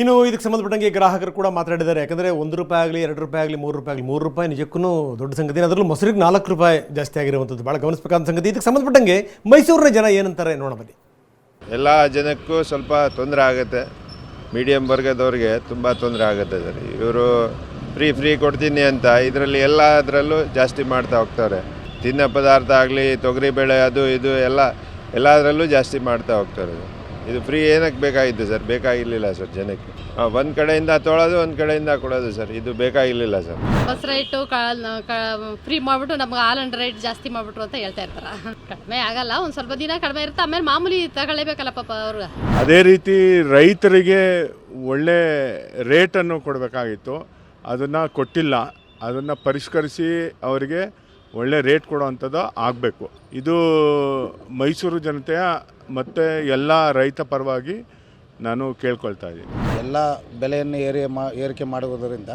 ಇನ್ನು ಇದಕ್ಕೆ ಸಂಬಂಧಪಟ್ಟಂಗೆ ಗ್ರಾಹಕರು ಕೂಡ ಮಾತಾಡಿದ್ದಾರೆ. ಯಾಕಂದರೆ ಒಂದು ರೂಪಾಯಿ ಆಗಲಿ, ಎರಡು ರೂಪಾಯಿ ಆಗಲಿ, ಮೂರು ರೂಪಾಯಿ ಆಗಲಿ, ಮೂರು ರೂಪಾಯಿ ನಿಜಕ್ಕೂ ದೊಡ್ಡ ಸಂಗತಿ. ಅದರಲ್ಲೂ ಮೊಸರಿಗೆ ನಾಲ್ಕು ರೂಪಾಯಿ ಜಾಸ್ತಿ ಆಗಿರುವಂಥದ್ದು ಭಾಳ ಗಮನಿಸಬೇಕಾದ ಸಂಗತಿ. ಇದಕ್ಕೆ ಸಂಬಂಧಪಟ್ಟಂಗೆ ಮೈಸೂರಿನ ಜನ ಏನಂತಾರೆ ನೋಡೋಣ ಬನ್ನಿ. ಎಲ್ಲ ಜನಕ್ಕೂ ಸ್ವಲ್ಪ ತೊಂದರೆ ಆಗುತ್ತೆ. ಮೀಡಿಯಮ್ ವರ್ಗದವ್ರಿಗೆ ತುಂಬ ತೊಂದರೆ ಆಗುತ್ತೆ ಸರ್. ಇವರು ಫ್ರೀ ಫ್ರೀ ಕೊಡ್ತೀನಿ ಅಂತ ಇದರಲ್ಲಿ ಎಲ್ಲದರಲ್ಲೂ ಜಾಸ್ತಿ ಮಾಡ್ತಾ ಹೋಗ್ತಾರೆ. ತಿನ್ನೋ ಪದಾರ್ಥ ಆಗಲಿ ತೊಗರಿಬೇಳೆ ಅದು, ಇದು ಎಲ್ಲ ಎಲ್ಲದರಲ್ಲೂ ಜಾಸ್ತಿ ಮಾಡ್ತಾ ಹೋಗ್ತಾರೆ. ಇದು ಫ್ರೀ ಏನಕ್ಕೆ ಬೇಕಾಗಿತ್ತು ಸರ್ ಬೇಕಾಗಿರಲಿಲ್ಲ ಸರ್ ಜನಕ್ಕೆ. ಒಂದು ಕಡೆಯಿಂದ ತೊಳೋದು ಒಂದು ಕಡೆಯಿಂದ ಕೊಡೋದು ಸರ್ ಇದು ಬೇಕಾಗಿರಲಿಲ್ಲ ಸರ್ ಬಸ್ ರೈಟು ಫ್ರೀ ಮಾಡಿಬಿಟ್ಟು ನಮ್ಗೆ ಆಲ್ ಅಂಡ್ ರೇಟ್ ಜಾಸ್ತಿ ಮಾಡಿಬಿಟ್ರು ಅಂತ ಹೇಳ್ತಾ ಇರ್ತಾರೆ. ಕಡಿಮೆ ಆಗಲ್ಲ ಒಂದು ಸ್ವಲ್ಪ ದಿನ ಕಡಿಮೆ ಇರುತ್ತೆ. ಆಮೇಲೆ ಮಾಮೂಲಿ ತಗೊಳ್ಳೇಬೇಕಲ್ಲ ಪಾಪ ಅವ್ರಿಗೆ ಅದೇ ರೀತಿ ರೈತರಿಗೆ ಒಳ್ಳೆ ರೇಟನ್ನು ಕೊಡಬೇಕಾಗಿತ್ತು. ಅದನ್ನು ಕೊಟ್ಟಿಲ್ಲ. ಅದನ್ನು ಪರಿಷ್ಕರಿಸಿ ಅವರಿಗೆ ಒಳ್ಳೆ ರೇಟ್ ಕೊಡುವಂಥದ್ದು ಆಗಬೇಕು. ಇದು ಮೈಸೂರು ಜನತೆಯ ಮತ್ತು ಎಲ್ಲ ರೈತ ಪರವಾಗಿ ನಾನು ಕೇಳ್ಕೊಳ್ತಾ ಇದ್ದೀನಿ. ಎಲ್ಲ ಬೆಲೆಯನ್ನು ಏರಿ ಮಾ, ಏರಿಕೆ ಮಾಡುವುದರಿಂದ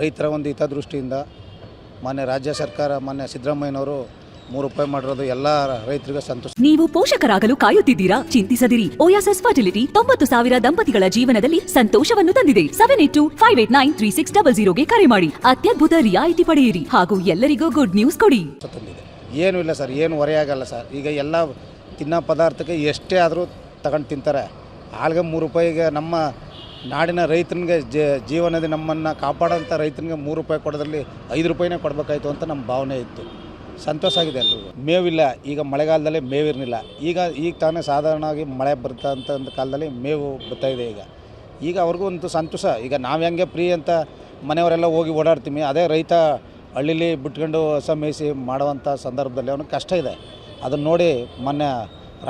ರೈತರ ಒಂದು ಹಿತದೃಷ್ಟಿಯಿಂದ ಮಾನ್ಯ ರಾಜ್ಯ ಸರ್ಕಾರ, ಮಾನ್ಯ ಸಿದ್ದರಾಮಯ್ಯನವರು ಮೂರು ರೂಪಾಯಿ ಮಾಡಿರೋದು ಎಲ್ಲ ರೈತರಿಗೆ ಸಂತೋಷ. ನೀವು ಪೋಷಕರಾಗಲು ಕಾಯುತ್ತಿದ್ದೀರಾ? ಚಿಂತಿಸದಿರಿ. ಓಯಾಸಸ್ ಫರ್ಟಿಲಿಟಿ ತೊಂಬತ್ತು ಸಾವಿರ ದಂಪತಿಗಳ ಜೀವನದಲ್ಲಿ ಸಂತೋಷವನ್ನು ತಂದಿದೆ. Seven eight two five eight nine three six double ಜೀರೋಗೆ ಕರೆ ಮಾಡಿ. ಅತ್ಯದ್ಭುತ ರಿಯಾಯಿತಿ ಪಡೆಯಿರಿ. ಹಾಗೂ ಎಲ್ಲರಿಗೂ ಗುಡ್ ನ್ಯೂಸ್ ಕೊಡಿ. ತಂದಿದೆ. ಏನೂ ಇಲ್ಲ ಸರ್ ಏನು ಹೊರೆಯಾಗಲ್ಲ ಸರ್. ಈಗ ಎಲ್ಲ ತಿನ್ನೋ ಪದಾರ್ಥಕ್ಕೆ ಎಷ್ಟೇ ಆದರೂ ತಗೊಂಡು ತಿಂತಾರೆ. ಆಳ್ಗೆ ಮೂರು ರೂಪಾಯಿಗೆ ನಮ್ಮ ನಾಡಿನ ರೈತನಿಗೆ ಜೀವನದ ನಮ್ಮನ್ನು ಕಾಪಾಡೋಂಥ ರೈತನಿಗೆ ಮೂರು ರೂಪಾಯಿ ಕೊಡೋದ್ರಲ್ಲಿ ಐದು ರೂಪಾಯಿನೇ ಕೊಡಬೇಕಾಯ್ತು ಅಂತ ನಮ್ಮ ಭಾವನೆ ಇತ್ತು. ಸಂತೋಷ ಆಗಿದೆ ಎಲ್ರಿಗೂ. ಮೇವಿಲ್ಲ, ಈಗ ಮಳೆಗಾಲದಲ್ಲಿ ಮೇವಿರಲಿಲ್ಲ. ಈಗ ಈಗ ತಾನೇ ಸಾಧಾರಣವಾಗಿ ಮಳೆ ಬರ್ತಾ ಅಂತ ಒಂದು ಕಾಲದಲ್ಲಿ ಮೇವು ಬರ್ತಾ ಇದೆ ಈಗ. ಈಗ ಅವ್ರಿಗೂ ಒಂದು ಸಂತೋಷ. ಈಗ ನಾವು ಹೆಂಗೆ ಫ್ರೀ ಅಂತ ಮನೆಯವರೆಲ್ಲ ಹೋಗಿ ಓಡಾಡ್ತೀವಿ, ಅದೇ ರೈತ ಹಳ್ಳಿಲಿ ಬಿಟ್ಕೊಂಡು ಹೊಸ ಮೇಯಿಸಿ ಮಾಡುವಂಥ ಸಂದರ್ಭದಲ್ಲಿ ಅವನಿಗೆ ಕಷ್ಟ ಇದೆ. ಅದನ್ನು ನೋಡಿ ಮೊನ್ನೆ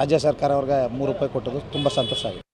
ರಾಜ್ಯ ಸರ್ಕಾರ ಅವ್ರಿಗೆ ಮೂರು ರೂಪಾಯಿ ಕೊಟ್ಟದ್ದು, ತುಂಬ ಸಂತೋಷ ಆಗಿದೆ.